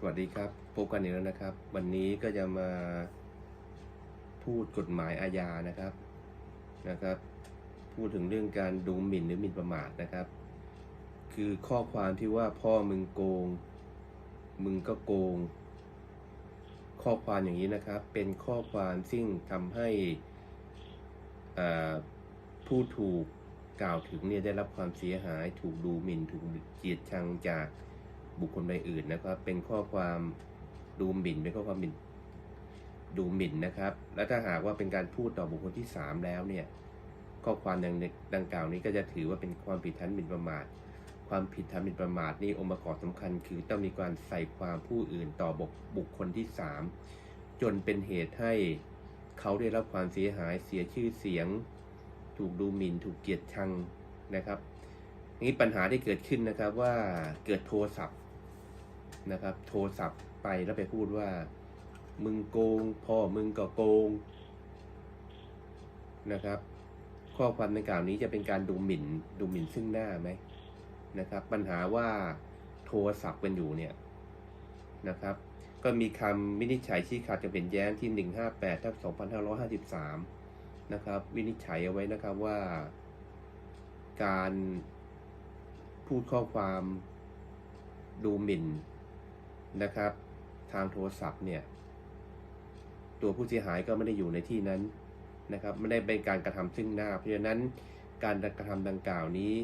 สวัสดีครับพบกันอีกแล้วนะครับ วันนี้ก็จะมาพูดกฎหมายอาญานะครับนะครับ พูดถึงเรื่องการดูหมิ่นหรือหมิ่นประมาทนะครับ คือข้อความที่ว่าพ่อมึงโกง มึงก็โกง ข้อความอย่างนี้นะครับ เป็นข้อความซึ่งทำให้ผู้ถูกกล่าวถึงเนี่ยได้รับความเสียหาย ถูกดูหมิ่นถูกเกลียดชังจาก บุคคลใดอื่นนะครับ เป็นข้อความดูหมิ่นเป็นข้อความหมิ่นดูหมิ่นนะครับ และถ้าหากว่าเป็นการพูดต่อบุคคลที่สามแล้วเนี่ย ข้อความดังดังกล่าวนี้ก็จะถือว่าเป็นความผิดฐานหมิ่นประมาท ความผิดฐานหมิ่นประมาทนี่องค์ประกอบสำคัญ คือต้องมีการใส่ความผู้อื่นต่อบุคบุคคลที่สามจนเป็นเหตุให้เขาได้รับความเสียหายเสียชื่อเสียง ถูกดูหมิ่น ถูกเกลียดชังนะครับนี่ปัญหาที่เกิดขึ้นนะครับว่าเกิดโทรศัพท์ นะครับ โทรศัพท์ไปแล้วไปพูดว่า มึงโกง พ่อมึงก็โกงนะครับ ข้อความดังกล่าวนี้จะเป็นการดูหมิ่นดูหมิ่นซึ่งหน้าไหมนะครับ ปัญหาว่าโทรศัพท์กันอยู่เนี่ยนะครับ ก็มีคำวินิจฉัยชี้ขาดจะเป็นแย้งที่ 158ทับ2553 นะครับ วินิจฉัยเอาไว้นะครับว่าการพูดข้อความดูหมิ่น นะครับ ทางโทรศัพท์เนี่ย ตัวผู้เสียหายก็ไม่ได้อยู่ในที่นั้นนะครับ ไม่ได้เป็นการกระทำซึ่งหน้า เพราะฉะนั้นการกระทำดังกล่าวนี้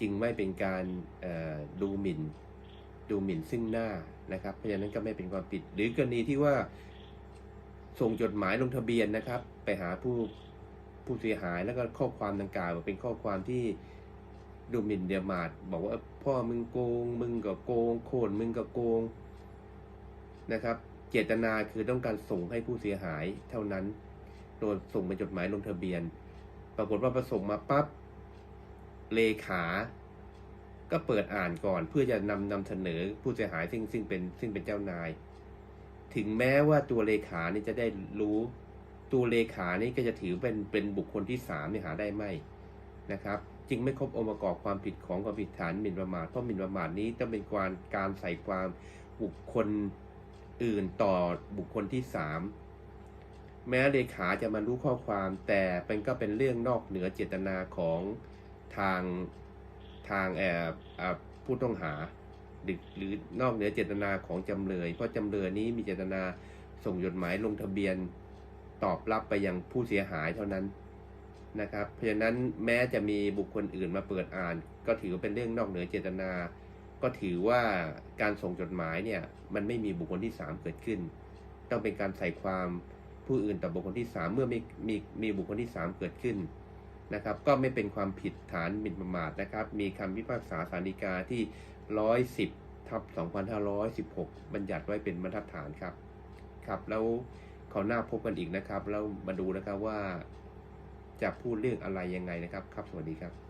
จึงไม่เป็นการดูหมิ่น ดูหมิ่นซึ่งหน้านะครับ เพราะฉะนั้นก็ไม่เป็นความผิด หรือกรณีที่ว่าส่งจดหมายลงทะเบียนนะครับ ไปหาผู้ผู้เสียหายแล้วก็ข้อความดังกล่าวเป็นข้อความที่ ดูหมิ่นเดียมาดบอกว่าพ่อมึงโกง มึงก็โกง โคนมึงก็โกงนะครับ เจตนาคือต้องการส่งให้ผู้เสียหายเท่านั้น โดยส่งเป็นจดหมายลงทะเบียน ปรากฏว่าประสงมาปั๊บเลขา ก็เปิดอ่านก่อนเพื่อจะนำนำเสนอผู้เสียหายซึ่งซึ่งเป็นซึ่งเป็นเจ้านาย ถึงแม้ว่าตัวเลขานี่จะได้รู้ตัวเลขานี่ก็จะถือเป็นเป็นบุคคลที่สามเนี่ยหาได้ไหมนะครับ จึงไม่ครบองค์ประกอบความผิดของความผิดฐานหมิ่นประมาทเพราะหมิ่นประมาทนี้ต้องเป็นการการใส่ความบุคคลอื่นต่อบุคคลที่สามแม้เลขาจะมารู้ข้อความ แต่เป็นก็เป็นเรื่องนอกเหนือเจตนาของทางทางแอบผู้ต้องหาหรือหรือนอกเหนือเจตนาของจำเลย เพราะจำเลยนี้มีเจตนาส่งจดหมายลงทะเบียน ตอบรับไปยังผู้เสียหายเท่านั้น นะครับเพราะฉะนั้นแม้จะมีบุคคลอื่นมาเปิดอ่าน ก็ถือว่าเป็นเรื่องนอกเหนือเจตนา ก็ถือว่าการส่งจดหมายเนี่ยมันไม่มีบุคคลที่สามเกิดขึ้น ต้องเป็นการใส่ความผู้อื่นต่อบุคคลที่สามเมื่อมีมีมีบุคคลที่สามเกิดขึ้นนะครับ ก็ไม่เป็นความผิดฐานหมิ่นประมาทนะครับ มีคำพิพากษาสาริกาที่ร้อยสิบทับสองพันห้าร้อยสิบหกบัญญัติไว้เป็นบรรทัดฐานครับครับ แล้วเขาหน้าพบกันอีกนะครับ แล้วมาดูนะครับว่า จะพูดเรื่องอะไรยังไงนะครับ ครับ สวัสดีครับ